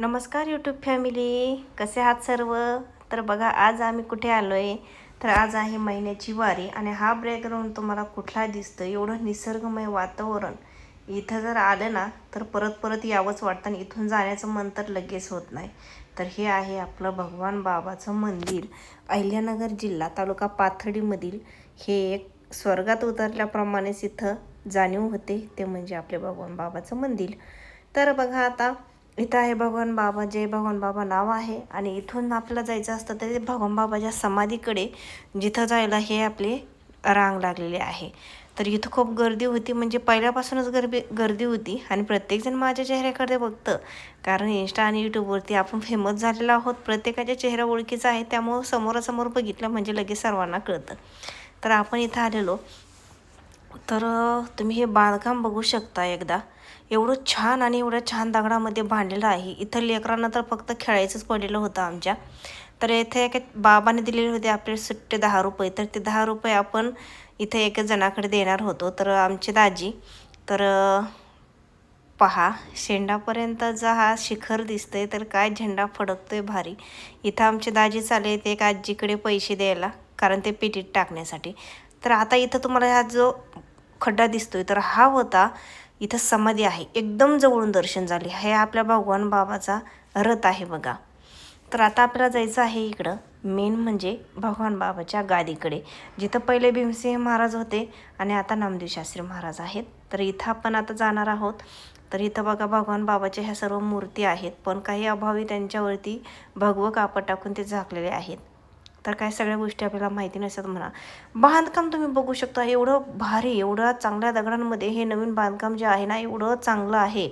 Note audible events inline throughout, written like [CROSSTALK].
नमस्कार YouTube family कसे आहात सर्व? तर बघा आज आम्ही कुठे आलो आहे तर आज आहे महिन्याची वारी आणि हा बॅकग्राऊंड तुम्हाला कुठला दिसतं एवढं निसर्गमय वातावरण. इथं जर आलं ना तर परत परत यावंच वाटतं आणि इथून जाण्याचं मन तर लगेच होत नाही. तर हे आहे आपलं भगवान बाबाचं मंदिर. अहिल्यानगर जिल्हा तालुका पाथर्डीमधील हे एक स्वर्गात उतरल्याप्रमाणेच इथं जाणीव होते. ते म्हणजे आपले भगवान बाबाचं मंदिर. तर बघा आता इथं आहे भगवान बाबा जय भगवान बाबा नाव आहे. आणि इथून आपल्याला जायचं असतं तर भगवान बाबाच्या समाधीकडे जिथं जायला हे आपले रांग लागलेले आहे. तर इथं खूप गर्दी होती म्हणजे पहिल्यापासूनच गर्दी गर्दी होती. आणि प्रत्येकजण माझ्या चेहऱ्याकडे बघतं कारण इंस्टा आणि यूट्यूबवरती आपण फेमस झालेलो आहोत. प्रत्येकाच्या चेहरा ओळखीचा आहे त्यामुळं समोरासमोर बघितलं म्हणजे लगेच सर्वांना कळतं. तर आपण इथं आलेलो. तर तुम्ही हे बांधकाम बघू शकता एकदा. एवढं छान आणि एवढ्या छान दगडामध्ये बांधलेलं आहे. इथं लेकरांना तर फक्त खेळायचंच पडलेलं होतं आमच्या. तर इथे एक बाबाने दिलेले होते आपले सुट्टे दहा रुपये. तर ते दहा रुपये आपण इथे एका जणाकडे देणार होतो. तर आमची दाजी तर पहा पहा शेंडापर्यंतचा हा शिखर दिसतंय तर काय झेंडा फडकतोय भारी. इथं आमची दाजी चालले ते एक आजीकडे पैसे द्यायला कारण ते पेटीत टाकण्यासाठी. तर आता इथं तुम्हाला हा जो खड्डा दिसतोय तर हा होता इथं समाधी आहे. एकदम जवळून दर्शन झाले. हे आपल्या भगवान बाबाचा रथ आहे बघा. तर आता आपल्याला जायचं आहे इकडं. मेन म्हणजे भगवान बाबाच्या गादीकडे. जिथं पहिले भीमसिंह महाराज होते आणि आता नामदेव शास्त्री महाराज आहेत. तर इथं आपण आता जाणार आहोत. तर इथं बघा भगवान बाबाच्या ह्या सर्व मूर्ती आहेत. पण काही अभावी त्यांच्यावरती भगवं कापड टाकून ते झाकलेले आहेत. तर काय सगळ्या गोष्टी आपल्याला माहिती नसतात म्हणा. बांधकाम तुम्ही बघू शकता एवढं भारी एवढं चांगल्या दगडांमध्ये हे नवीन बांधकाम जे आहे ना एवढं चांगलं आहे.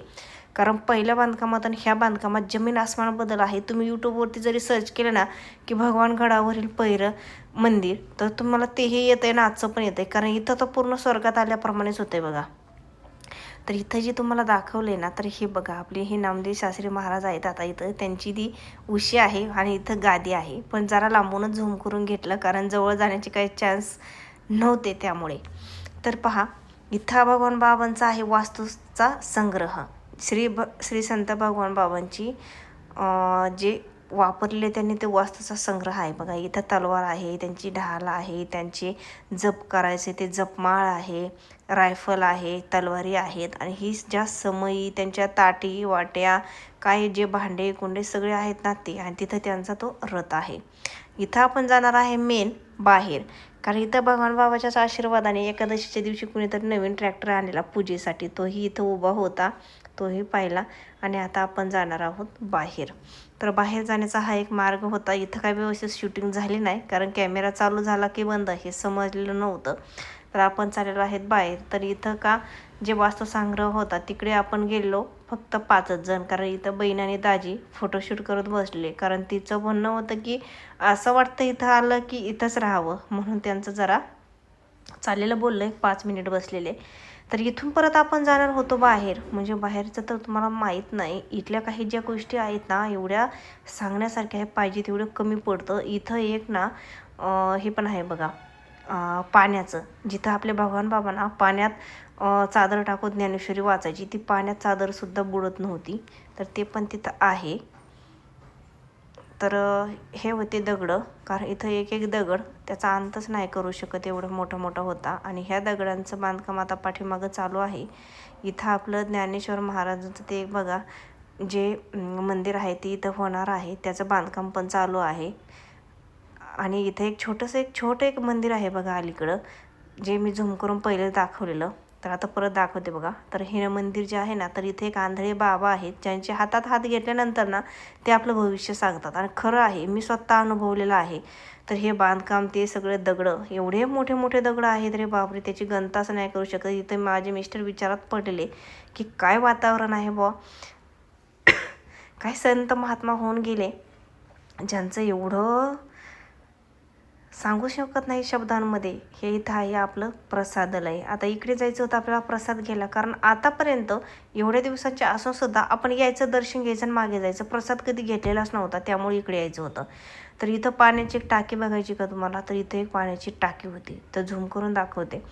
कारण पहिल्या बांधकामात आणि ह्या बांधकामात जमीन आसमान बदल आहे. तुम्ही यूट्यूबवरती जरी सर्च केलं ना की भगवान गडावरील पहिरं मंदिर तर तुम्हाला तेही येतं आहे ना आजचं पण येतं आहे कारण इथं तर पूर्ण स्वर्गात आल्याप्रमाणेच होतं आहे बघा. तर इथं जे तुम्हाला दाखवले ना तर हे बघा आपले हे नामदेव शास्त्री महाराज आहेत आता इथं. त्यांची ती उशी आहे आणि इथं गादी आहे. पण जरा लांबूनच झूम करून घेतलं कारण जवळ जाण्याचे काही चान्स नव्हते त्यामुळे. तर पहा इथं हा भगवान बाबांचा आहे वास्तूचा संग्रह. श्री भ श्री संत भगवान बाबांची जे वापरलेले त्यांनी ते वास्तूचा संग्रह आहे. बघा इथं तलवार आहे त्यांची ढाल आहे त्यांचे जप करायचे ते जपमाळ आहे रायफल आहे तलवारी आहेत. आणि ही ज्या समयी त्यांच्या ताटी वाट्या काय जे भांडे कुंडे सगळे आहेत ना ते. आणि तिथं त्यांचा तो रथ आहे. इथं आपण जाणार आहे मेन बाहेर. कारण इथं भगवान बाबाच्याच आशीर्वादाने एकादशीच्या दिवशी कुणीतरी नवीन ट्रॅक्टर आणलेला पूजेसाठी. तोही इथं उभा होता. तोही पाहिला. आणि आता आपण जाणार आहोत बाहेर. तर बाहेर जाण्याचा हा एक मार्ग होता. इथं काय व्यवस्थित शूटिंग झाली नाही. कारण कॅमेरा चालू झाला की बंद. हे समजलेलं नव्हतं. तर आपण चाललेलो आहेत बाहेर. तर इथं का जे वास्तुसंग्रह होता तिकडे आपण गेलो फक्त पाचच जण. कारण इथं बहीण आणि दाजी फोटोशूट करत बसले. कारण तिचं म्हणणं होतं की असं वाटतं इथं आलं की इथंच राहावं. म्हणून त्यांचं जरा चाललेलं बोललं एक पाच मिनिट बसलेले. तर इथून परत आपण जाणार होतो बाहेर. म्हणजे बाहेरचं तर तुम्हाला माहीत नाही. इथल्या काही ज्या गोष्टी आहेत ना एवढ्या सांगण्यासारख्या आहे पाहिजे तेवढं कमी पडतं. इथं एक ना हे पण आहे बघा. पाण्याचं. जिथं आपले भगवान बाबांना पाण्यात चादर टाकून ज्ञानेश्वरी वाचायची ती पाण्यात चादरसुद्धा बुडत नव्हती. तर ते पण तिथं आहे. तर हे होते दगडं. कारण इथं एक एक दगड त्याचा अंतच नाही करू शकत एवढं मोठा मोठा होता. आणि ह्या दगडांचं बांधकाम आता पाठीमागं चालू आहे. इथं आपलं ज्ञानेश्वर महाराजांचं ते एक बघा जे मंदिर आहे ते इथं होणार आहे. त्याचं बांधकाम पण चालू आहे. आणि इथे एक छोटंसं एक छोटं एक मंदिर आहे बघा अलीकडं जे मी झूम करून पहिले दाखवलेलं. तर आता परत दाखवते बघा. तर हे मंदिर जे आहे ना तर इथे एक आंधळे बाबा आहेत ज्यांचे हातात हात घेतल्यानंतर ना ते आपलं भविष्य सांगतात. आणि खरं आहे मी स्वतः अनुभवलेलं आहे. तर हे बांधकाम ते सगळे दगडं एवढे मोठे मोठे दगडं आहेत रे बापरे त्याची गणताच नाही करू शकत. इथे माझे मिस्टर विचारात पडलेले की काय वातावरण आहे बुवा? [COUGHS] काय संत महात्मा होऊन गेले. ज्यांचं एवढं सांगू शकत नाही शब्दांमध्ये. हे इथं आहे आपलं प्रसादालय. आता इकडे जायचं होतं आपल्याला प्रसाद घ्यायला. कारण आतापर्यंत एवढ्या दिवसाचे असून सुद्धा आपण यायचं दर्शन घ्यायचं आणि मागे जायचं. प्रसाद कधी घेतलेलाच नव्हता त्यामुळे इकडे यायचं होतं. तर इथं पाण्याची एक टाकी बघायची का तुम्हाला? तर इथं एक पाण्याची टाकी होती. तर झूम करून दाखवते.